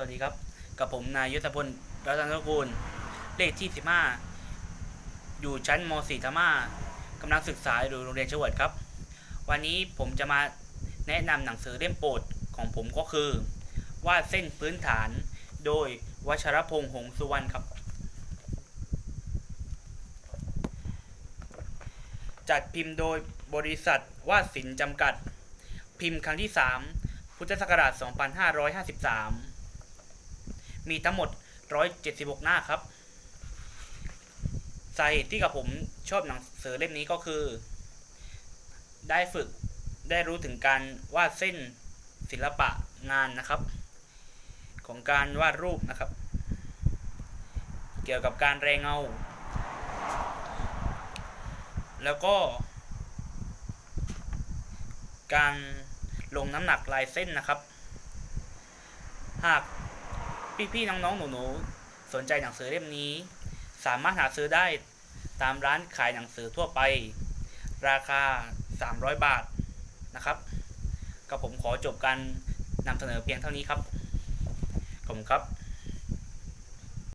วัสดีครับ กับผมนายยุทธพลรัตนกูล เลขที่15อยู่ชั้นม .4 ธรรมากำลังศึกษาอยู่โรงเรียนชวดครับ วันนี้ผมจะมาแนะนำหนังสือเล่มโปรดของผมก็คือวาดเส้นพื้นฐานโดยวัชรพงษ์หงสุวรรณครับ จัดพิมพ์โดยบริษัทวาดศิลป์จำกัด พิมพ์ครั้งที่ 3 พุทธศักราช 2553 มีทั้งหมด 176 หน้าครับสาเหตุที่กับผมชอบหนังสือเล่มนี้ก็คือ ได้ฝึกได้รู้ถึงการวาดเส้นศิลปะงานนะครับ ของการวาดรูปนะครับ เกี่ยวกับการแรงเงา แล้วก็ การลงน้ำหนักลายเส้นนะครับ หาก พี่ๆน้องๆหนูๆสนใจหนังสือเล่มนี้ สามารถหาซื้อได้ตามร้านขายหนังสือทั่วไป ราคา 300 บาทนะครับกับผมขอจบการนำเสนอเพียงเท่านี้ครับ ขอบคุณครับ